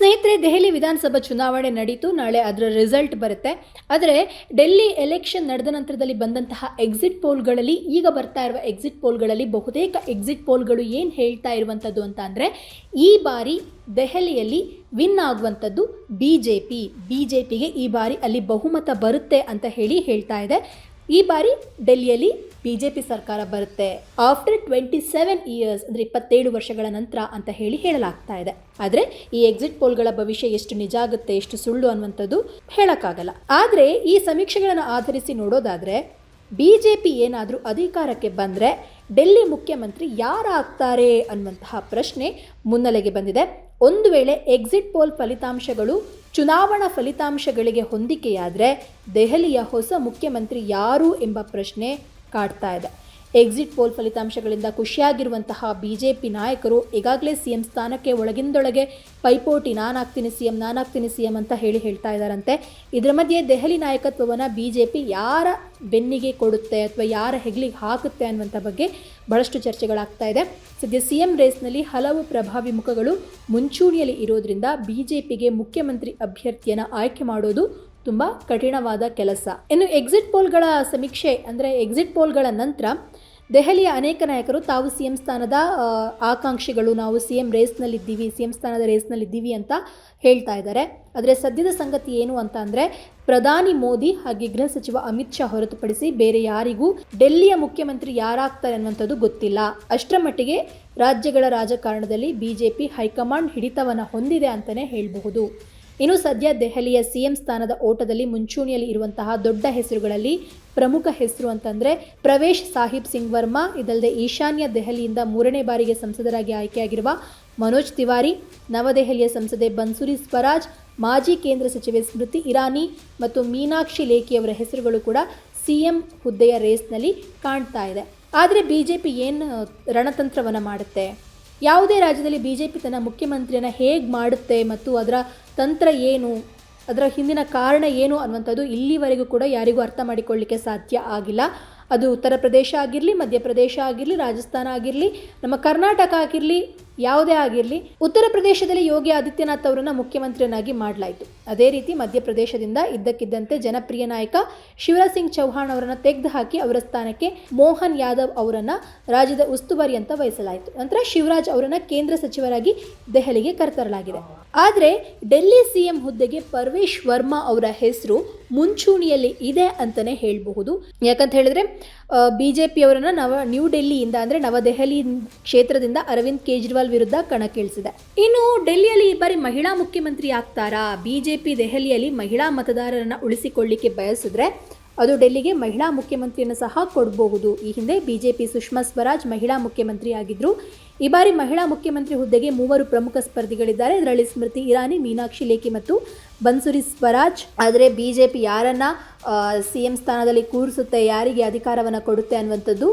ಸ್ನೇಹಿತರೆ, ದೆಹಲಿ ವಿಧಾನಸಭಾ ಚುನಾವಣೆ ನಡೀತು. ನಾಳೆ ಅದರ ರಿಸಲ್ಟ್ ಬರುತ್ತೆ. ಆದರೆ, ಡೆಲ್ಲಿ ಎಲೆಕ್ಷನ್ ನಡೆದ ನಂತರದಲ್ಲಿ ಬಂದಂತಹ ಎಕ್ಸಿಟ್ ಪೋಲ್ಗಳಲ್ಲಿ ಈಗ ಬರ್ತಾ ಇರುವ ಎಕ್ಸಿಟ್ ಪೋಲ್ಗಳಲ್ಲಿ ಬಹುತೇಕ ಎಕ್ಸಿಟ್ ಪೋಲ್ಗಳು ಏನು ಹೇಳ್ತಾ ಇರುವಂಥದ್ದು ಅಂತ ಅಂದರೆ, ಈ ಬಾರಿ ದೆಹಲಿಯಲ್ಲಿ ವಿನ್ ಆಗುವಂಥದ್ದು B J P B J ಪಿಗೆ ಈ ಬಾರಿ ಅಲ್ಲಿ ಬಹುಮತ ಬರುತ್ತೆ ಅಂತ ಹೇಳಿ ಹೇಳ್ತಾ ಇದೆ. ಈ ಬಾರಿ ಡೆಲ್ಲಿಯಲ್ಲಿ ಬಿ ಜೆ ಪಿ ಸರ್ಕಾರ ಬರುತ್ತೆ. ಆಫ್ಟರ್ ಟ್ವೆಂಟಿ ಸೆವೆನ್ ಇಯರ್ಸ್ ಅಂದರೆ ಇಪ್ಪತ್ತೇಳು ವರ್ಷಗಳ ನಂತರ ಅಂತ ಹೇಳಿ ಹೇಳಲಾಗ್ತಾ ಇದೆ. ಆದರೆ ಈ ಎಕ್ಸಿಟ್ ಪೋಲ್ಗಳ ಭವಿಷ್ಯ ಎಷ್ಟು ನಿಜ ಆಗುತ್ತೆ, ಎಷ್ಟು ಸುಳ್ಳು ಅನ್ನುವಂಥದ್ದು ಹೇಳೋಕ್ಕಾಗಲ್ಲ. ಆದರೆ ಈ ಸಮೀಕ್ಷೆಗಳನ್ನು ಆಧರಿಸಿ ನೋಡೋದಾದರೆ ಬಿ ಜೆ ಪಿ ಏನಾದರೂ ಅಧಿಕಾರಕ್ಕೆ ಬಂದರೆ ಡೆಲ್ಲಿ ಮುಖ್ಯಮಂತ್ರಿ ಯಾರಾಗ್ತಾರೆ ಅನ್ನುವಂತಹ ಪ್ರಶ್ನೆ ಮುನ್ನೆಲೆಗೆ ಬಂದಿದೆ. ಒಂದು ವೇಳೆ ಎಕ್ಸಿಟ್ ಪೋಲ್ ಫಲಿತಾಂಶಗಳು ಚುನಾವಣಾ ಫಲಿತಾಂಶಗಳಿಗೆ ಹೊಂದಿಕೆಯಾದರೆ ದೆಹಲಿಯ ಹೊಸ ಮುಖ್ಯಮಂತ್ರಿ ಯಾರು ಎಂಬ ಪ್ರಶ್ನೆ ಕಾಡ್ತಾ ಇದೆ. ಎಕ್ಸಿಟ್ ಪೋಲ್ ಫಲಿತಾಂಶಗಳಿಂದ ಖುಷಿಯಾಗಿರುವಂತಹ ಬಿ ಜೆ ಪಿ ನಾಯಕರು ಈಗಾಗಲೇ ಸಿ ಎಂ ಸ್ಥಾನಕ್ಕೆ ಒಳಗಿಂದೊಳಗೆ ಪೈಪೋಟಿ ನಾನಾಗ್ತೀನಿ ಸಿ ಎಂ ನಾನಾಗ್ತೀನಿ ಸಿ ಎಂ ಅಂತ ಹೇಳಿ ಹೇಳ್ತಾ ಇದ್ದಾರಂತೆ. ಇದರ ಮಧ್ಯೆ ದೆಹಲಿ ನಾಯಕತ್ವವನ್ನು ಬಿ ಜೆ ಪಿ ಯಾರ ಬೆನ್ನಿಗೆ ಕೊಡುತ್ತೆ ಅಥವಾ ಯಾರ ಹೆಗ್ಲಿಗೆ ಹಾಕುತ್ತೆ ಅನ್ನುವಂಥ ಬಗ್ಗೆ ಬಹಳಷ್ಟು ಚರ್ಚೆಗಳಾಗ್ತಾ ಇದೆ. ಸದ್ಯ ಸಿ ಎಂ ರೇಸ್ನಲ್ಲಿ ಹಲವು ಪ್ರಭಾವಿ ಮುಖಗಳು ಮುಂಚೂಣಿಯಲ್ಲಿ ಇರೋದ್ರಿಂದ ಬಿ ಜೆ ಪಿಗೆ ಮುಖ್ಯಮಂತ್ರಿ ಅಭ್ಯರ್ಥಿಯನ್ನು ಆಯ್ಕೆ ಮಾಡೋದು ತುಂಬ ಕಠಿಣವಾದ ಕೆಲಸ. ಇನ್ನು ಎಕ್ಸಿಟ್ ಪೋಲ್ಗಳ ಸಮೀಕ್ಷೆ ಅಂದರೆ ಎಕ್ಸಿಟ್ ಪೋಲ್ಗಳ ನಂತರ ದೆಹಲಿಯ ಅನೇಕ ನಾಯಕರು ತಾವು ಸಿ ಎಂ ಸ್ಥಾನದ ಆಕಾಂಕ್ಷಿಗಳು, ನಾವು ಸಿ ಎಂ ರೇಸ್ನಲ್ಲಿದ್ದೀವಿ ಸಿ ಎಂ ಸ್ಥಾನದ ರೇಸ್ನಲ್ಲಿದ್ದೀವಿ ಅಂತ ಹೇಳ್ತಾ ಇದ್ದಾರೆ. ಆದರೆ ಸದ್ಯದ ಸಂಗತಿ ಏನು ಅಂತ ಅಂದರೆ ಪ್ರಧಾನಿ ಮೋದಿ ಹಾಗೆ ಗೃಹ ಸಚಿವ ಅಮಿತ್ ಶಾ ಹೊರತುಪಡಿಸಿ ಬೇರೆ ಯಾರಿಗೂ ಡೆಲ್ಲಿಯ ಮುಖ್ಯಮಂತ್ರಿ ಯಾರಾಗ್ತಾರೆ ಅನ್ನುವಂಥದ್ದು ಗೊತ್ತಿಲ್ಲ. ಅಷ್ಟರ ಮಟ್ಟಿಗೆ ರಾಜ್ಯಗಳ ರಾಜಕಾರಣದಲ್ಲಿ ಬಿಜೆಪಿ ಹೈಕಮಾಂಡ್ ಹಿಡಿತವನ್ನು ಹೊಂದಿದೆ ಅಂತಲೇ ಹೇಳಬಹುದು. ಇನ್ನು ಸದ್ಯ ದೆಹಲಿಯ ಸಿಎಂ ಸ್ಥಾನದ ಓಟದಲ್ಲಿ ಮುಂಚೂಣಿಯಲ್ಲಿ ಇರುವಂತಹ ದೊಡ್ಡ ಹೆಸರುಗಳಲ್ಲಿ ಪ್ರಮುಖ ಹೆಸರು ಅಂತಂದರೆ ಪ್ರವೇಶ್ ಸಾಹಿಬ್ ಸಿಂಗ್ ವರ್ಮಾ. ಇದಲ್ಲದೆ ಈಶಾನ್ಯ ದೆಹಲಿಯಿಂದ ಮೂರನೇ ಬಾರಿಗೆ ಸಂಸದರಾಗಿ ಆಯ್ಕೆಯಾಗಿರುವ ಮನೋಜ್ ತಿವಾರಿ, ನವದೆಹಲಿಯ ಸಂಸದೆ ಬನ್ಸುರಿ ಸ್ವರಾಜ್, ಮಾಜಿ ಕೇಂದ್ರ ಸಚಿವೆ ಸ್ಮೃತಿ ಇರಾನಿ ಮತ್ತು ಮೀನಾಕ್ಷಿ ಲೇಖಿಯವರ ಹೆಸರುಗಳು ಕೂಡ ಸಿಎಂ ಹುದ್ದೆಯ ರೇಸ್ನಲ್ಲಿ ಕಾಣ್ತಾ ಇದೆ. ಆದರೆ ಬಿ ಜೆ ಪಿ ಏನು ರಣತಂತ್ರವನ್ನು ಮಾಡುತ್ತೆ? ಯಾವುದೇ ರಾಜ್ಯದಲ್ಲಿ ಬಿ ಜೆ ಪಿ ತನ್ನ ಮುಖ್ಯಮಂತ್ರಿಯನ್ನು ಹೇಗೆ ಮಾಡುತ್ತೆ ಮತ್ತು ಅದರ ತಂತ್ರ ಏನು, ಅದರ ಹಿಂದಿನ ಕಾರಣ ಏನು ಅನ್ನುವಂಥದ್ದು ಇಲ್ಲಿವರೆಗೂ ಕೂಡ ಯಾರಿಗೂ ಅರ್ಥ ಮಾಡಿಕೊಳ್ಳಲಿಕ್ಕೆ ಸಾಧ್ಯ ಆಗಿಲ್ಲ. ಅದು ಉತ್ತರ ಪ್ರದೇಶ ಆಗಿರಲಿ ಮಧ್ಯಪ್ರದೇಶ ಆಗಿರಲಿ, ರಾಜಸ್ಥಾನ ಆಗಿರಲಿ, ನಮ್ಮ ಕರ್ನಾಟಕ ಆಗಿರಲಿ, ಯಾವುದೇ ಆಗಿರಲಿ, ಉತ್ತರ ಪ್ರದೇಶದಲ್ಲಿ ಯೋಗಿ ಆದಿತ್ಯನಾಥ್ ಅವರನ್ನು ಮುಖ್ಯಮಂತ್ರಿಯನ್ನಾಗಿ ಮಾಡಲಾಯಿತು. ಅದೇ ರೀತಿ ಮಧ್ಯಪ್ರದೇಶದಿಂದ ಇದ್ದಕ್ಕಿದ್ದಂತೆ ಜನಪ್ರಿಯ ನಾಯಕ ಶಿವರಾಜ್ ಸಿಂಗ್ ಚೌಹಾಣ್ ಅವರನ್ನು ತೆಗೆದುಹಾಕಿ ಅವರ ಸ್ಥಾನಕ್ಕೆ ಮೋಹನ್ ಯಾದವ್ ಅವರನ್ನು ರಾಜ್ಯದ ಉಸ್ತುವಾರಿ ಅಂತ ವಹಿಸಲಾಯಿತು ನಂತರ ಶಿವರಾಜ್ ಅವರನ್ನು ಕೇಂದ್ರ ಸಚಿವರಾಗಿ ದೆಹಲಿಗೆ ಕರೆತರಲಾಗಿದೆ. ಆದರೆ ಡೆಲ್ಲಿ ಸಿಎಂ ಹುದ್ದೆಗೆ ಪರ್ವೇಶ್ ವರ್ಮಾ ಅವರ ಹೆಸರು ಮುಂಚೂಣಿಯಲ್ಲಿ ಇದೆ ಅಂತಲೇ ಹೇಳಬಹುದು. ಯಾಕಂತ ಹೇಳಿದ್ರೆ ಬಿ ಜೆ ಪಿಯವರನ್ನು ನವ ನ್ಯೂ ಡೆಲ್ಲಿಯಿಂದ ಅಂದರೆ ನವದೆಹಲಿ ಕ್ಷೇತ್ರದಿಂದ ಅರವಿಂದ್ ಕೇಜ್ರಿವಾಲ್ ವಿರುದ್ಧ ಕಣಕ್ಕಿಳಿಸಿದೆ ಇನ್ನು ಡೆಲ್ಲಿಯಲ್ಲಿ ಈ ಬಾರಿ ಮಹಿಳಾ ಮುಖ್ಯಮಂತ್ರಿ ಆಗ್ತಾರಾ? ಬಿ ಜೆ ಪಿ ದೆಹಲಿಯಲ್ಲಿ ಮಹಿಳಾ ಮತದಾರರನ್ನು ಉಳಿಸಿಕೊಳ್ಳಿಕ್ಕೆ ಬಯಸಿದ್ರೆ ಅದು ಡೆಲ್ಲಿಗೆ ಮಹಿಳಾ ಮುಖ್ಯಮಂತ್ರಿಯನ್ನು ಸಹ ಕೊಡಬಹುದು. ಈ ಹಿಂದೆ ಬಿಜೆಪಿ ಸುಷ್ಮಾ ಸ್ವರಾಜ್ ಮಹಿಳಾ ಮುಖ್ಯಮಂತ್ರಿ ಆಗಿದ್ದರು ಈ ಬಾರಿ ಮಹಿಳಾ ಮುಖ್ಯಮಂತ್ರಿ ಹುದ್ದೆಗೆ ಮೂವರು ಪ್ರಮುಖ ಸ್ಪರ್ಧಿಗಳಿದ್ದಾರೆ. ಇದರಲ್ಲಿ ಸ್ಮೃತಿ ಇರಾನಿ, ಮೀನಾಕ್ಷಿ ಲೇಖಿ ಮತ್ತು ಬನ್ಸುರಿ ಸ್ವರಾಜ್. ಆದರೆ ಬಿಜೆಪಿ ಯಾರನ್ನ ಸಿ ಎಂ ಸ್ಥಾನದಲ್ಲಿ ಕೂರಿಸುತ್ತೆ, ಯಾರಿಗೆ ಅಧಿಕಾರವನ್ನು ಕೊಡುತ್ತೆ ಅನ್ನುವಂಥದ್ದು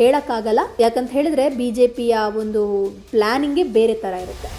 ಹೇಳೋಕ್ಕಾಗಲ್ಲ. ಯಾಕಂತ ಹೇಳಿದ್ರೆ ಬಿ ಜೆ ಪಿಯ ಒಂದು ಪ್ಲ್ಯಾನಿಂಗೇ ಬೇರೆ ಥರ ಇರುತ್ತೆ.